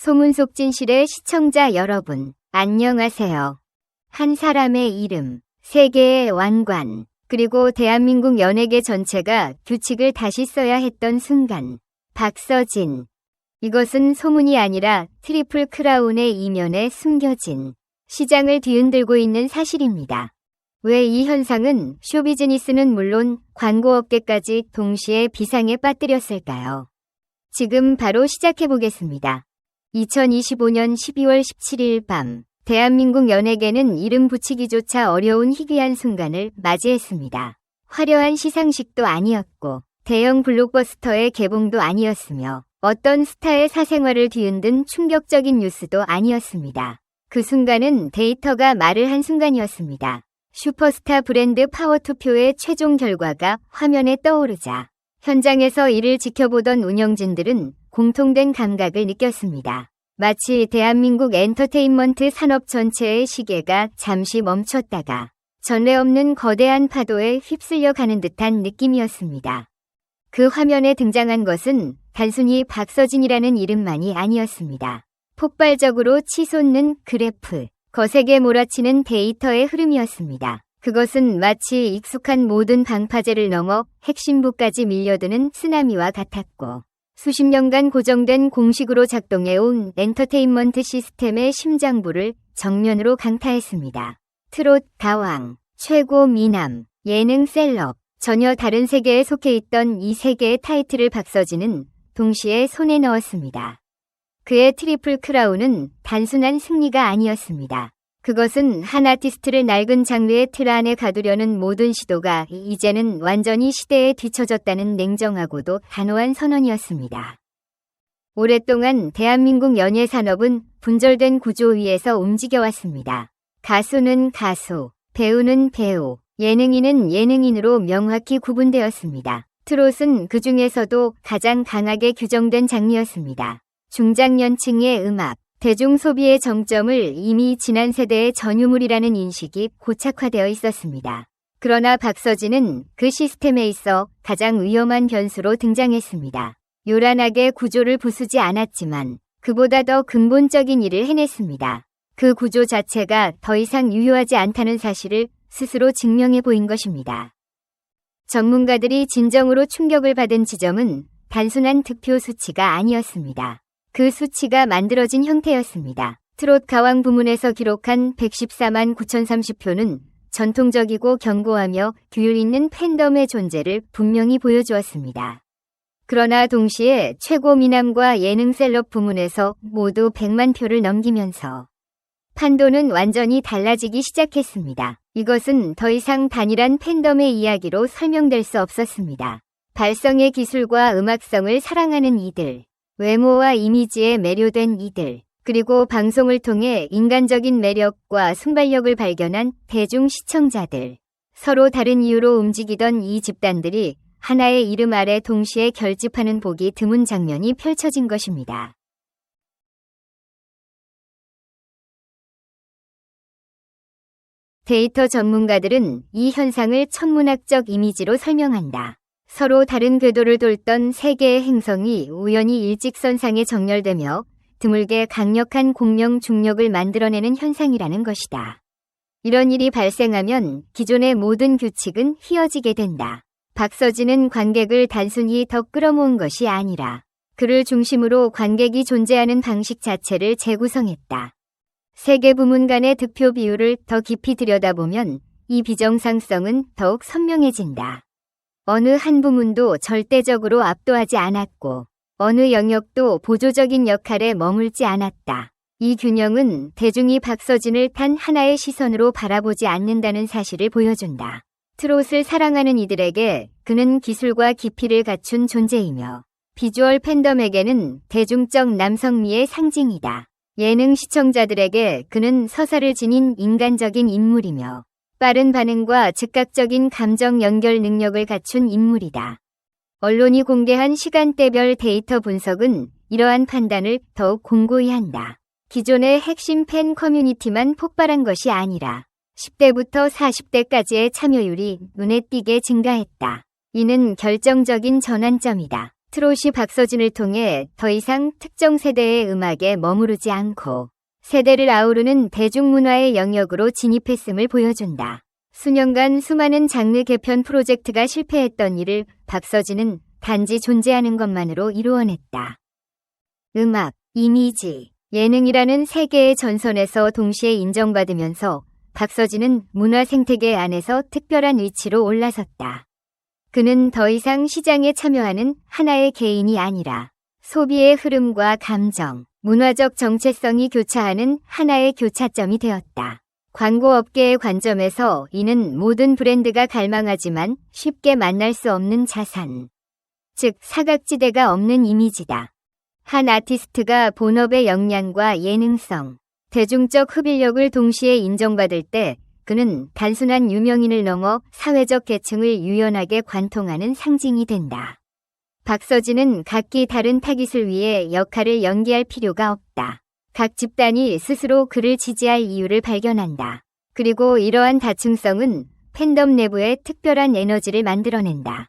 소문 속 진실의 시청자 여러분, 안녕하세요. 한 사람의 이름, 세계의 왕관, 그리고 대한민국 연예계 전체가 규칙을 다시 써야 했던 순간. 박서진. 이것은 소문이 아니라 트리플 크라운의 이면에 숨겨진 시장을 뒤흔들고 있는 사실입니다. 왜 이 현상은 쇼비즈니스는 물론 광고업계까지 동시에 비상에 빠뜨렸을까요? 지금 바로 시작해 보겠습니다. 2025년 12월 17일 밤, 대한민국 연예계는 이름 붙이기조차 어려운 희귀한 순간을 맞이했습니다. 화려한 시상식도 아니었고, 대형 블록버스터의 개봉도 아니었으며, 어떤 스타의 사생활을 뒤흔든 충격적인 뉴스도 아니었습니다. 그 순간은 데이터가 말을 한 순간이었습니다. 슈퍼스타 브랜드 파워 투표의 최종 결과가 화면에 떠오르자 현장에서 이를 지켜보던 운영진들은 공통된 감각을 느꼈습니다. 마치 대한민국 엔터테인먼트 산업 전체의 시계가 잠시 멈췄다가 전례 없는 거대한 파도에 휩쓸려 가는 듯한 느낌이었습니다. 그 화면에 등장한 것은 단순히 박서진이라는 이름만이 아니었습니다. 폭발적으로 치솟는 그래프, 거세게 몰아치는 데이터의 흐름이었습니다. 그것은 마치 익숙한 모든 방파제를 넘어 핵심부까지 밀려드는 쓰나미와 같았고, 수십 년간 고정된 공식으로 작동해온 엔터테인먼트 시스템의 심장부를 정면으로 강타했습니다. 트롯 가왕, 최고 미남, 예능 셀럽, 전혀 다른 세계에 속해 있던 이 세계의 타이틀을 박서진은 동시에 손에 넣었습니다. 그의 트리플 크라운은 단순한 승리가 아니었습니다. 그것은 한 아티스트를 낡은 장르의 틀 안에 가두려는 모든 시도가 이제는 완전히 시대에 뒤처졌다는 냉정하고도 단호한 선언이었습니다. 오랫동안 대한민국 연예 산업은 분절된 구조 위에서 움직여왔습니다. 가수는 가수, 배우는 배우, 예능인은 예능인으로 명확히 구분되었습니다. 트롯은 그 중에서도 가장 강하게 규정된 장르였습니다. 중장년층의 음악, 대중 소비의 정점을 이미 지난 세대의 전유물이라는 인식이 고착화되어 있었습니다. 그러나 박서진은 그 시스템에 있어 가장 위험한 변수로 등장했습니다. 요란하게 구조를 부수지 않았지만 그보다 더 근본적인 일을 해냈습니다. 그 구조 자체가 더 이상 유효하지 않다는 사실을 스스로 증명해 보인 것입니다. 전문가들이 진정으로 충격을 받은 지점은 단순한 득표 수치가 아니었습니다. 그 수치가 만들어진 형태였습니다. 트롯 가왕 부문에서 기록한 114만 9,030표는 전통적이고 견고하며 규율 있는 팬덤의 존재를 분명히 보여주었습니다. 그러나 동시에 최고 미남과 예능 셀럽 부문에서 모두 100만 표를 넘기면서 판도는 완전히 달라지기 시작했습니다. 이것은 더 이상 단일한 팬덤의 이야기로 설명될 수 없었습니다. 발성의 기술과 음악성을 사랑하는 이들, 외모와 이미지에 매료된 이들, 그리고 방송을 통해 인간적인 매력과 순발력을 발견한 대중 시청자들. 서로 다른 이유로 움직이던 이 집단들이 하나의 이름 아래 동시에 결집하는 보기 드문 장면이 펼쳐진 것입니다. 데이터 전문가들은 이 현상을 천문학적 이미지로 설명한다. 서로 다른 궤도를 돌던 세 개의 행성이 우연히 일직선상에 정렬되며 드물게 강력한 공명 중력을 만들어내는 현상이라는 것이다. 이런 일이 발생하면 기존의 모든 규칙은 휘어지게 된다. 박서진은 관객을 단순히 더 끌어모은 것이 아니라 그를 중심으로 관객이 존재하는 방식 자체를 재구성했다. 세계 부문 간의 득표 비율을 더 깊이 들여다보면 이 비정상성은 더욱 선명해진다. 어느 한 부문도 절대적으로 압도하지 않았고 어느 영역도 보조적인 역할에 머물지 않았다. 이 균형은 대중이 박서진을 단 하나의 시선으로 바라보지 않는다는 사실을 보여준다. 트롯을 사랑하는 이들에게 그는 기술과 깊이를 갖춘 존재이며 비주얼 팬덤에게는 대중적 남성미의 상징이다. 예능 시청자들에게 그는 서사를 지닌 인간적인 인물이며 빠른 반응과 즉각적인 감정 연결 능력을 갖춘 인물이다. 언론이 공개한 시간대별 데이터 분석은 이러한 판단을 더욱 공고히 한다. 기존의 핵심 팬 커뮤니티만 폭발한 것이 아니라 10대부터 40대까지의 참여율이 눈에 띄게 증가했다. 이는 결정적인 전환점이다. 트롯이 박서진을 통해 더 이상 특정 세대의 음악에 머무르지 않고 세대를 아우르는 대중문화의 영역으로 진입했음을 보여준다. 수년간 수많은 장르 개편 프로젝트가 실패했던 이를 박서진은 단지 존재하는 것만으로 이루어냈다. 음악, 이미지, 예능이라는 세 개의 전선에서 동시에 인정받으면서 박서진은 문화 생태계 안에서 특별한 위치로 올라섰다. 그는 더 이상 시장에 참여하는 하나의 개인이 아니라 소비의 흐름과 감정, 문화적 정체성이 교차하는 하나의 교차점이 되었다. 광고업계의 관점에서 이는 모든 브랜드가 갈망하지만 쉽게 만날 수 없는 자산. 즉, 사각지대가 없는 이미지다. 한 아티스트가 본업의 역량과 예능성, 대중적 흡일력을 동시에 인정받을 때 그는 단순한 유명인을 넘어 사회적 계층을 유연하게 관통하는 상징이 된다. 박서진은 각기 다른 타깃을 위해 역할을 연기할 필요가 없다. 각 집단이 스스로 그를 지지할 이유를 발견한다. 그리고 이러한 다층성은 팬덤 내부의 특별한 에너지를 만들어낸다.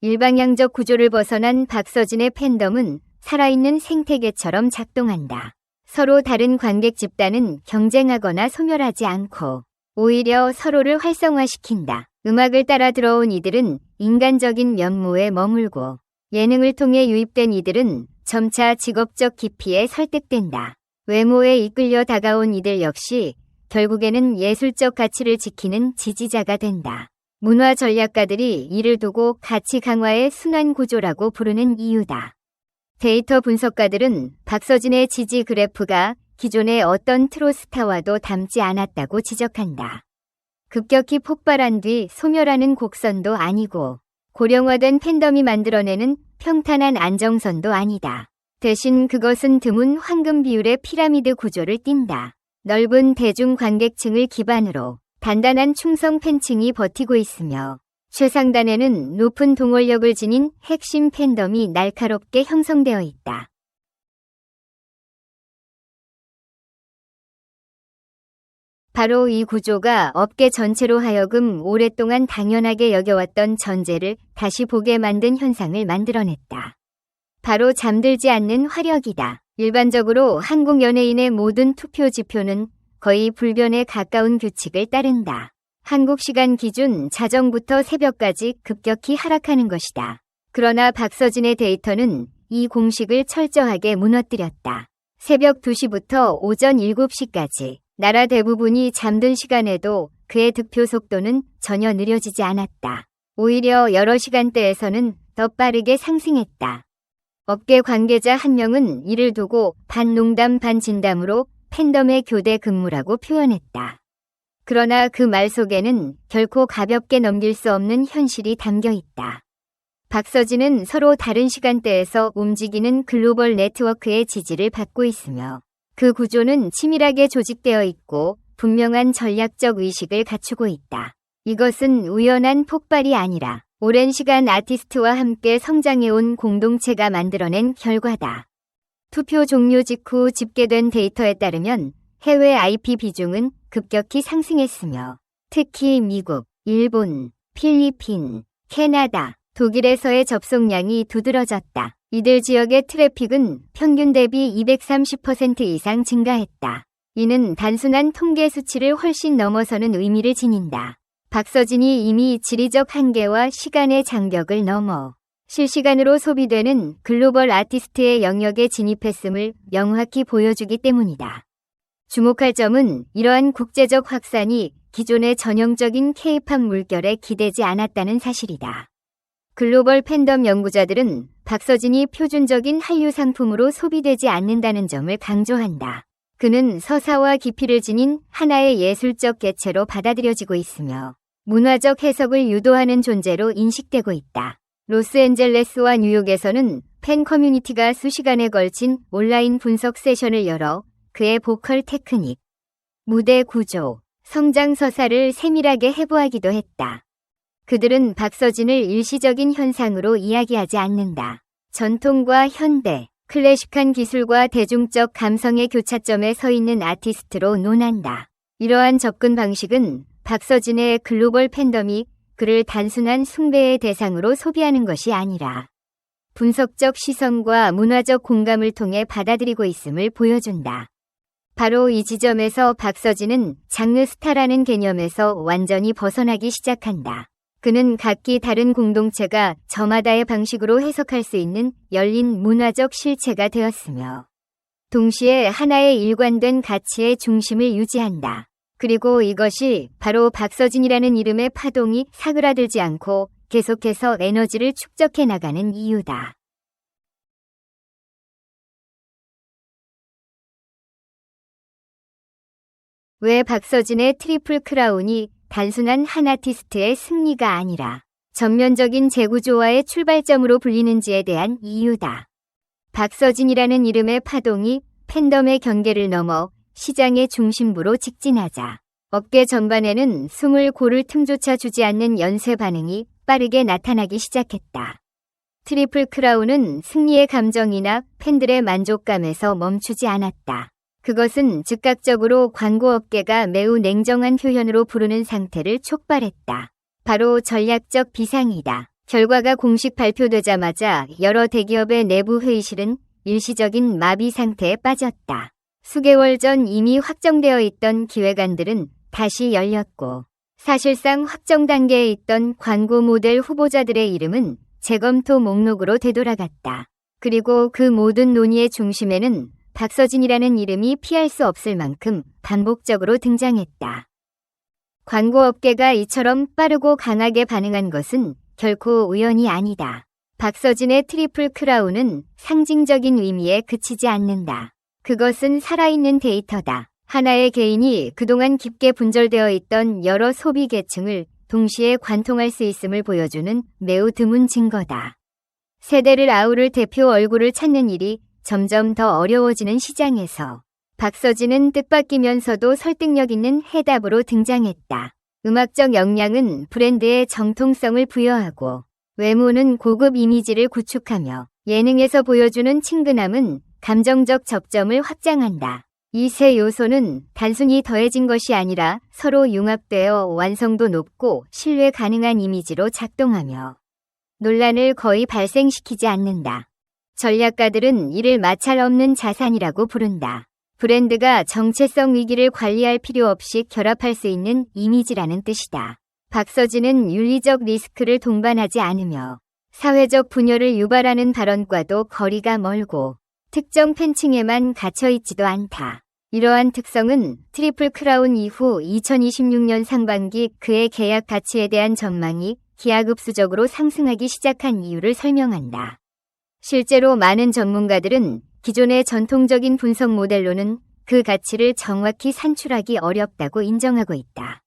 일방향적 구조를 벗어난 박서진의 팬덤은 살아있는 생태계처럼 작동한다. 서로 다른 관객 집단은 경쟁하거나 소멸하지 않고 오히려 서로를 활성화시킨다. 음악을 따라 들어온 이들은 인간적인 면모에 머물고 예능을 통해 유입된 이들은 점차 직업적 깊이에 설득된다. 외모에 이끌려 다가온 이들 역시 결국에는 예술적 가치를 지키는 지지자가 된다. 문화 전략가들이 이를 두고 가치 강화의 순환 구조라고 부르는 이유다. 데이터 분석가들은 박서진의 지지 그래프가 기존의 어떤 트로스타와도 닮지 않았다고 지적한다. 급격히 폭발한 뒤 소멸하는 곡선도 아니고 고령화된 팬덤이 만들어내는 평탄한 안정선도 아니다. 대신 그것은 드문 황금 비율의 피라미드 구조를 띈다. 넓은 대중 관객층을 기반으로 단단한 충성 팬층이 버티고 있으며 최상단에는 높은 동원력을 지닌 핵심 팬덤이 날카롭게 형성되어 있다. 바로 이 구조가 업계 전체로 하여금 오랫동안 당연하게 여겨왔던 전제를 다시 보게 만든 현상을 만들어냈다. 바로 잠들지 않는 화력이다. 일반적으로 한국 연예인의 모든 투표 지표는 거의 불변에 가까운 규칙을 따른다. 한국 시간 기준 자정부터 새벽까지 급격히 하락하는 것이다. 그러나 박서진의 데이터는 이 공식을 철저하게 무너뜨렸다. 새벽 2시부터 오전 7시까지 나라 대부분이 잠든 시간에도 그의 득표 속도는 전혀 느려지지 않았다. 오히려 여러 시간대에서는 더 빠르게 상승했다. 업계 관계자 한 명은 이를 두고 반농담 반진담으로 팬덤의 교대 근무라고 표현했다. 그러나 그 말 속에는 결코 가볍게 넘길 수 없는 현실이 담겨 있다. 박서진은 서로 다른 시간대에서 움직이는 글로벌 네트워크의 지지를 받고 있으며 그 구조는 치밀하게 조직되어 있고 분명한 전략적 의식을 갖추고 있다. 이것은 우연한 폭발이 아니라 오랜 시간 아티스트와 함께 성장해온 공동체가 만들어낸 결과다. 투표 종료 직후 집계된 데이터에 따르면 해외 IP 비중은 급격히 상승했으며 특히 미국, 일본, 필리핀, 캐나다, 독일에서의 접속량이 두드러졌다. 이들 지역의 트래픽은 평균 대비 230% 이상 증가했다. 이는 단순한 통계 수치를 훨씬 넘어서는 의미를 지닌다. 박서진이 이미 지리적 한계와 시간의 장벽을 넘어 실시간으로 소비되는 글로벌 아티스트의 영역에 진입했음을 명확히 보여주기 때문이다. 주목할 점은 이러한 국제적 확산이 기존의 전형적인 케이팝 물결에 기대지 않았다는 사실이다. 글로벌 팬덤 연구자들은 박서진이 표준적인 한류 상품으로 소비되지 않는다는 점을 강조한다. 그는 서사와 깊이를 지닌 하나의 예술적 개체로 받아들여지고 있으며 문화적 해석을 유도하는 존재로 인식되고 있다. 로스앤젤레스와 뉴욕에서는 팬 커뮤니티가 수시간에 걸친 온라인 분석 세션을 열어 그의 보컬 테크닉, 무대 구조, 성장 서사를 세밀하게 해부하기도 했다. 그들은 박서진을 일시적인 현상으로 이야기하지 않는다. 전통과 현대, 클래식한 기술과 대중적 감성의 교차점에 서 있는 아티스트로 논한다. 이러한 접근 방식은 박서진의 글로벌 팬덤이 그를 단순한 숭배의 대상으로 소비하는 것이 아니라 분석적 시선과 문화적 공감을 통해 받아들이고 있음을 보여준다. 바로 이 지점에서 박서진은 장르 스타라는 개념에서 완전히 벗어나기 시작한다. 그는 각기 다른 공동체가 저마다의 방식으로 해석할 수 있는 열린 문화적 실체가 되었으며 동시에 하나의 일관된 가치의 중심을 유지한다. 그리고 이것이 바로 박서진이라는 이름의 파동이 사그라들지 않고 계속해서 에너지를 축적해 나가는 이유다. 왜 박서진의 트리플 크라운이 단순한 한 아티스트의 승리가 아니라 전면적인 재구조화의 출발점으로 불리는지에 대한 이유다. 박서진이라는 이름의 파동이 팬덤의 경계를 넘어 시장의 중심부로 직진하자 업계 전반에는 숨을 고를 틈조차 주지 않는 연쇄 반응이 빠르게 나타나기 시작했다. 트리플 크라운은 승리의 감정이나 팬들의 만족감에서 멈추지 않았다. 그것은 즉각적으로 광고업계가 매우 냉정한 표현으로 부르는 상태를 촉발했다. 바로 전략적 비상이다. 결과가 공식 발표되자마자 여러 대기업의 내부 회의실은 일시적인 마비 상태에 빠졌다. 수개월 전 이미 확정되어 있던 기획안들은 다시 열렸고 사실상 확정 단계에 있던 광고 모델 후보자들의 이름은 재검토 목록으로 되돌아갔다. 그리고 그 모든 논의의 중심에는 박서진이라는 이름이 피할 수 없을 만큼 반복적으로 등장했다. 광고업계가 이처럼 빠르고 강하게 반응한 것은 결코 우연이 아니다. 박서진의 트리플 크라운은 상징적인 의미에 그치지 않는다. 그것은 살아있는 데이터다. 하나의 개인이 그동안 깊게 분절되어 있던 여러 소비 계층을 동시에 관통할 수 있음을 보여주는 매우 드문 증거다. 세대를 아우를 대표 얼굴을 찾는 일이 점점 더 어려워지는 시장에서 박서진은 뜻밖이면서도 설득력 있는 해답으로 등장했다. 음악적 역량은 브랜드의 정통성을 부여하고 외모는 고급 이미지를 구축하며 예능에서 보여주는 친근함은 감정적 접점을 확장한다. 이 세 요소는 단순히 더해진 것이 아니라 서로 융합되어 완성도 높고 신뢰 가능한 이미지로 작동하며 논란을 거의 발생시키지 않는다. 전략가들은 이를 마찰 없는 자산이라고 부른다. 브랜드가 정체성 위기를 관리할 필요 없이 결합할 수 있는 이미지라는 뜻이다. 박서진은 윤리적 리스크를 동반하지 않으며 사회적 분열을 유발하는 발언과도 거리가 멀고 특정 팬층에만 갇혀있지도 않다. 이러한 특성은 트리플 크라운 이후 2026년 상반기 그의 계약 가치에 대한 전망이 기하급수적으로 상승하기 시작한 이유를 설명한다. 실제로 많은 전문가들은 기존의 전통적인 분석 모델로는 그 가치를 정확히 산출하기 어렵다고 인정하고 있다.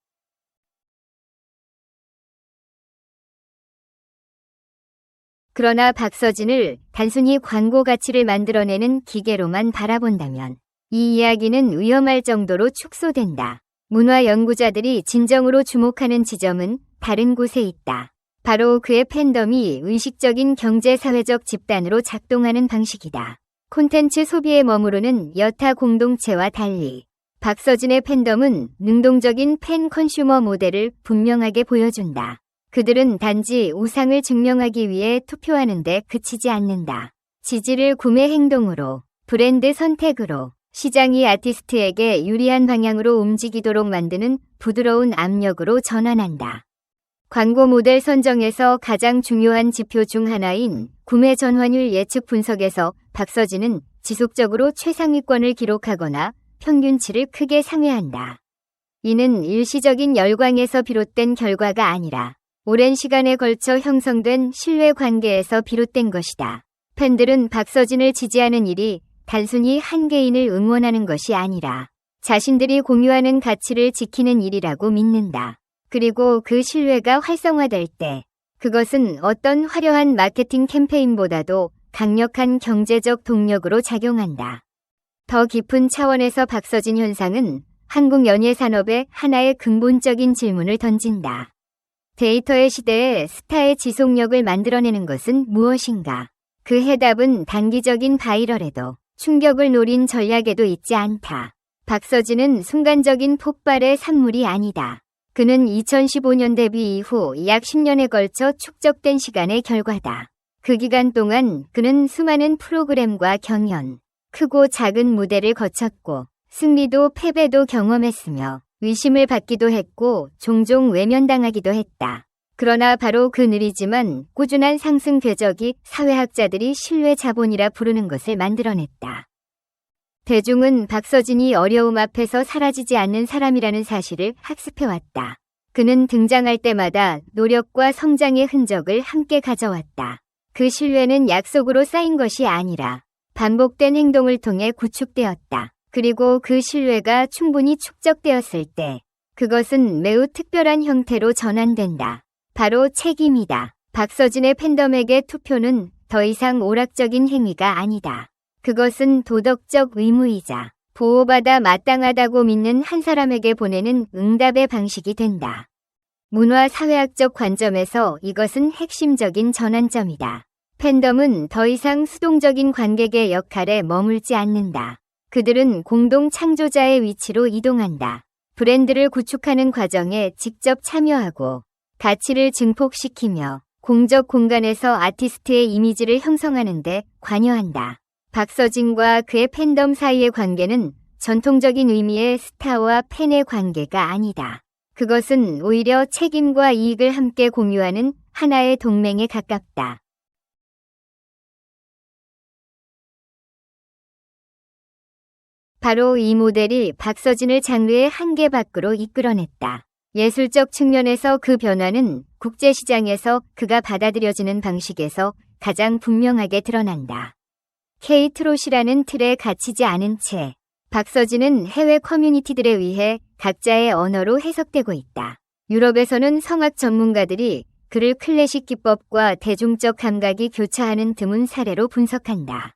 그러나 박서진을 단순히 광고 가치를 만들어내는 기계로만 바라본다면 이 이야기는 위험할 정도로 축소된다. 문화 연구자들이 진정으로 주목하는 지점은 다른 곳에 있다. 바로 그의 팬덤이 의식적인 경제사회적 집단으로 작동하는 방식이다. 콘텐츠 소비에 머무르는 여타 공동체와 달리 박서진의 팬덤은 능동적인 팬 컨슈머 모델을 분명하게 보여준다. 그들은 단지 우상을 증명하기 위해 투표하는데 그치지 않는다. 지지를 구매 행동으로, 브랜드 선택으로, 시장이 아티스트에게 유리한 방향으로 움직이도록 만드는 부드러운 압력으로 전환한다. 광고 모델 선정에서 가장 중요한 지표 중 하나인 구매 전환율 예측 분석에서 박서진은 지속적으로 최상위권을 기록하거나 평균치를 크게 상회한다. 이는 일시적인 열광에서 비롯된 결과가 아니라 오랜 시간에 걸쳐 형성된 신뢰 관계에서 비롯된 것이다. 팬들은 박서진을 지지하는 일이 단순히 한 개인을 응원하는 것이 아니라 자신들이 공유하는 가치를 지키는 일이라고 믿는다. 그리고 그 신뢰가 활성화될 때 그것은 어떤 화려한 마케팅 캠페인보다도 강력한 경제적 동력으로 작용한다. 더 깊은 차원에서 박서진 현상은 한국 연예 산업의 하나의 근본적인 질문을 던진다. 데이터의 시대에 스타의 지속력을 만들어내는 것은 무엇인가? 그 해답은 단기적인 바이럴에도 충격을 노린 전략에도 있지 않다. 박서진은 순간적인 폭발의 산물이 아니다. 그는 2015년 데뷔 이후 약 10년에 걸쳐 축적된 시간의 결과다. 그 기간 동안 그는 수많은 프로그램과 경연, 크고 작은 무대를 거쳤고 승리도 패배도 경험했으며 의심을 받기도 했고 종종 외면당하기도 했다. 그러나 바로 그 느리지만 꾸준한 상승 궤적이 사회학자들이 신뢰 자본이라 부르는 것을 만들어냈다. 대중은 박서진이 어려움 앞에서 사라지지 않는 사람이라는 사실을 학습해왔다. 그는 등장할 때마다 노력과 성장의 흔적을 함께 가져왔다. 그 신뢰는 약속으로 쌓인 것이 아니라 반복된 행동을 통해 구축되었다. 그리고 그 신뢰가 충분히 축적되었을 때 그것은 매우 특별한 형태로 전환된다. 바로 책임이다. 박서진의 팬덤에게 투표는 더 이상 오락적인 행위가 아니다. 그것은 도덕적 의무이자 보호받아 마땅하다고 믿는 한 사람에게 보내는 응답의 방식이 된다. 문화 사회학적 관점에서 이것은 핵심적인 전환점이다. 팬덤은 더 이상 수동적인 관객의 역할에 머물지 않는다. 그들은 공동 창조자의 위치로 이동한다. 브랜드를 구축하는 과정에 직접 참여하고 가치를 증폭시키며 공적 공간에서 아티스트의 이미지를 형성하는 데 관여한다. 박서진과 그의 팬덤 사이의 관계는 전통적인 의미의 스타와 팬의 관계가 아니다. 그것은 오히려 책임과 이익을 함께 공유하는 하나의 동맹에 가깝다. 바로 이 모델이 박서진을 장르의 한계 밖으로 이끌어냈다. 예술적 측면에서 그 변화는 국제시장에서 그가 받아들여지는 방식에서 가장 분명하게 드러난다. 케이트롯이라는 틀에 갇히지 않은 채 박서진은 해외 커뮤니티들에 의해 각자의 언어로 해석되고 있다. 유럽에서는 성악 전문가들이 그를 클래식 기법과 대중적 감각이 교차하는 드문 사례로 분석한다.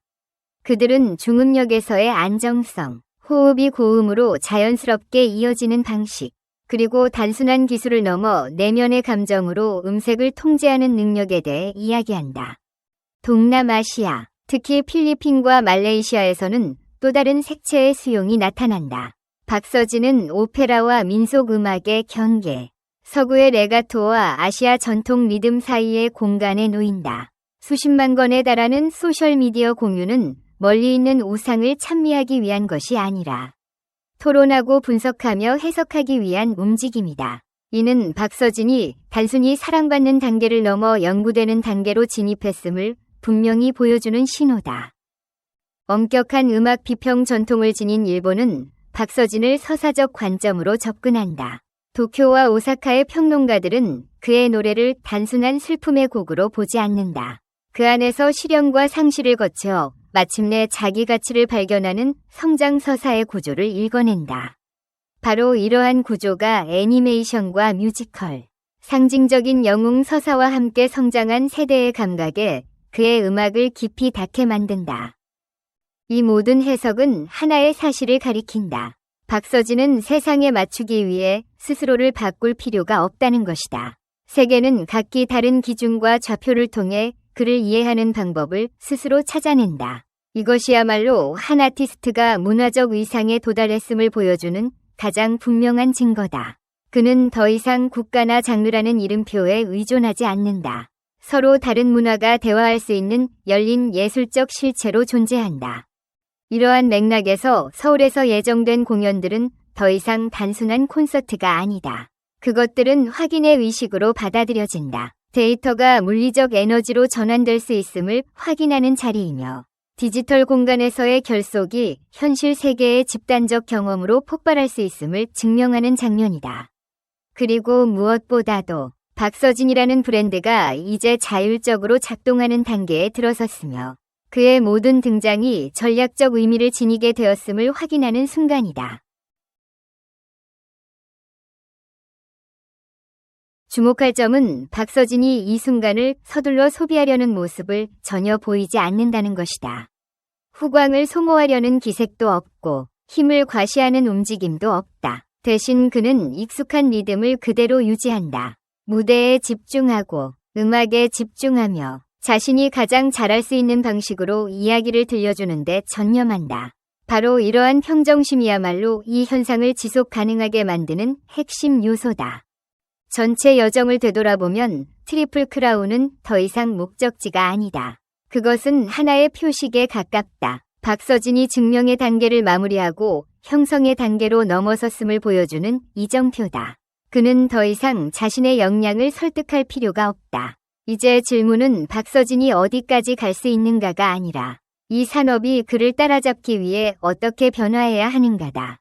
그들은 중음역에서의 안정성, 호흡이 고음으로 자연스럽게 이어지는 방식, 그리고 단순한 기술을 넘어 내면의 감정으로 음색을 통제하는 능력에 대해 이야기한다. 동남아시아, 특히 필리핀과 말레이시아에서는 또 다른 색채의 수용이 나타난다. 박서진은 오페라와 민속 음악의 경계, 서구의 레가토와 아시아 전통 리듬 사이의 공간에 놓인다. 수십만 건에 달하는 소셜미디어 공유는 멀리 있는 우상을 찬미하기 위한 것이 아니라 토론하고 분석하며 해석하기 위한 움직임이다. 이는 박서진이 단순히 사랑받는 단계를 넘어 연구되는 단계로 진입했음을 분명히 보여주는 신호다. 엄격한 음악 비평 전통을 지닌 일본은 박서진을 서사적 관점으로 접근한다. 도쿄와 오사카의 평론가들은 그의 노래를 단순한 슬픔의 곡으로 보지 않는다. 그 안에서 실현과 상실을 거쳐 마침내 자기 가치를 발견하는 성장 서사의 구조를 읽어낸다. 바로 이러한 구조가 애니메이션과 뮤지컬, 상징적인 영웅 서사와 함께 성장한 세대의 감각에 그의 음악을 깊이 닿게 만든다. 이 모든 해석은 하나의 사실을 가리킨다. 박서진은 세상에 맞추기 위해 스스로를 바꿀 필요가 없다는 것이다. 세계는 각기 다른 기준과 좌표를 통해 그를 이해하는 방법을 스스로 찾아낸다. 이것이야말로 한 아티스트가 문화적 위상에 도달했음을 보여주는 가장 분명한 증거다. 그는 더 이상 국가나 장르라는 이름표에 의존하지 않는다. 서로 다른 문화가 대화할 수 있는 열린 예술적 실체로 존재한다. 이러한 맥락에서 서울에서 예정된 공연들은 더 이상 단순한 콘서트가 아니다. 그것들은 확인의 의식으로 받아들여진다. 데이터가 물리적 에너지로 전환될 수 있음을 확인하는 자리이며 디지털 공간에서의 결속이 현실 세계의 집단적 경험으로 폭발할 수 있음을 증명하는 장면이다. 그리고 무엇보다도 박서진이라는 브랜드가 이제 자율적으로 작동하는 단계에 들어섰으며 그의 모든 등장이 전략적 의미를 지니게 되었음을 확인하는 순간이다. 주목할 점은 박서진이 이 순간을 서둘러 소비하려는 모습을 전혀 보이지 않는다는 것이다. 후광을 소모하려는 기색도 없고 힘을 과시하는 움직임도 없다. 대신 그는 익숙한 리듬을 그대로 유지한다. 무대에 집중하고 음악에 집중하며 자신이 가장 잘할 수 있는 방식으로 이야기를 들려주는데 전념한다. 바로 이러한 평정심이야말로 이 현상을 지속 가능하게 만드는 핵심 요소다. 전체 여정을 되돌아보면 트리플 크라운은 더 이상 목적지가 아니다. 그것은 하나의 표식에 가깝다. 박서진이 증명의 단계를 마무리하고 형성의 단계로 넘어섰음을 보여주는 이정표다. 그는 더 이상 자신의 역량을 설득할 필요가 없다. 이제 질문은 박서진이 어디까지 갈 수 있는가가 아니라 이 산업이 그를 따라잡기 위해 어떻게 변화해야 하는가다.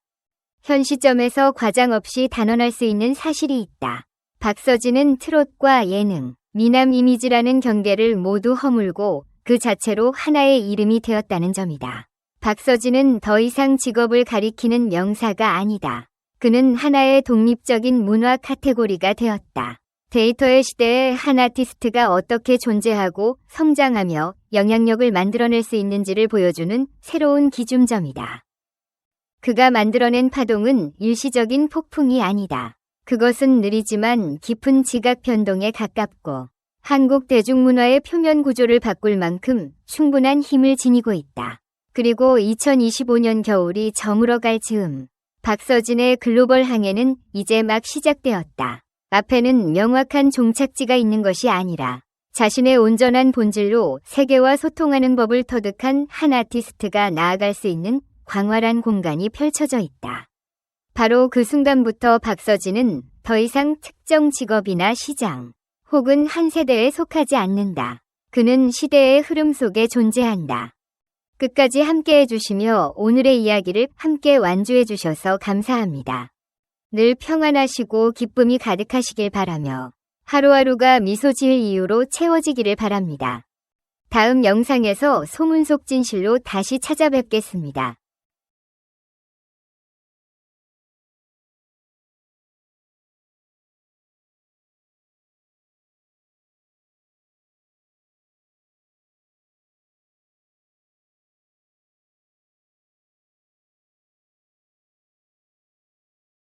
현 시점에서 과장 없이 단언할 수 있는 사실이 있다. 박서진은 트롯과 예능, 미남 이미지라는 경계를 모두 허물고 그 자체로 하나의 이름이 되었다는 점이다. 박서진은 더 이상 직업을 가리키는 명사가 아니다. 그는 하나의 독립적인 문화 카테고리가 되었다. 데이터의 시대에 한 아티스트가 어떻게 존재하고 성장하며 영향력을 만들어낼 수 있는지를 보여주는 새로운 기준점이다. 그가 만들어낸 파동은 일시적인 폭풍이 아니다. 그것은 느리지만 깊은 지각 변동에 가깝고 한국 대중문화의 표면 구조를 바꿀 만큼 충분한 힘을 지니고 있다. 그리고 2025년 겨울이 저물어 갈 즈음, 박서진의 글로벌 항해는 이제 막 시작되었다. 앞에는 명확한 종착지가 있는 것이 아니라 자신의 온전한 본질로 세계와 소통하는 법을 터득한 한 아티스트가 나아갈 수 있는 광활한 공간이 펼쳐져 있다. 바로 그 순간부터 박서진은 더 이상 특정 직업이나 시장 혹은 한 세대에 속하지 않는다. 그는 시대의 흐름 속에 존재한다. 끝까지 함께 해주시며 오늘의 이야기를 함께 완주해 주셔서 감사합니다. 늘 평안하시고 기쁨이 가득하시길 바라며 하루하루가 미소 지을 이유로 채워지기를 바랍니다. 다음 영상에서 소문 속 진실로 다시 찾아뵙겠습니다.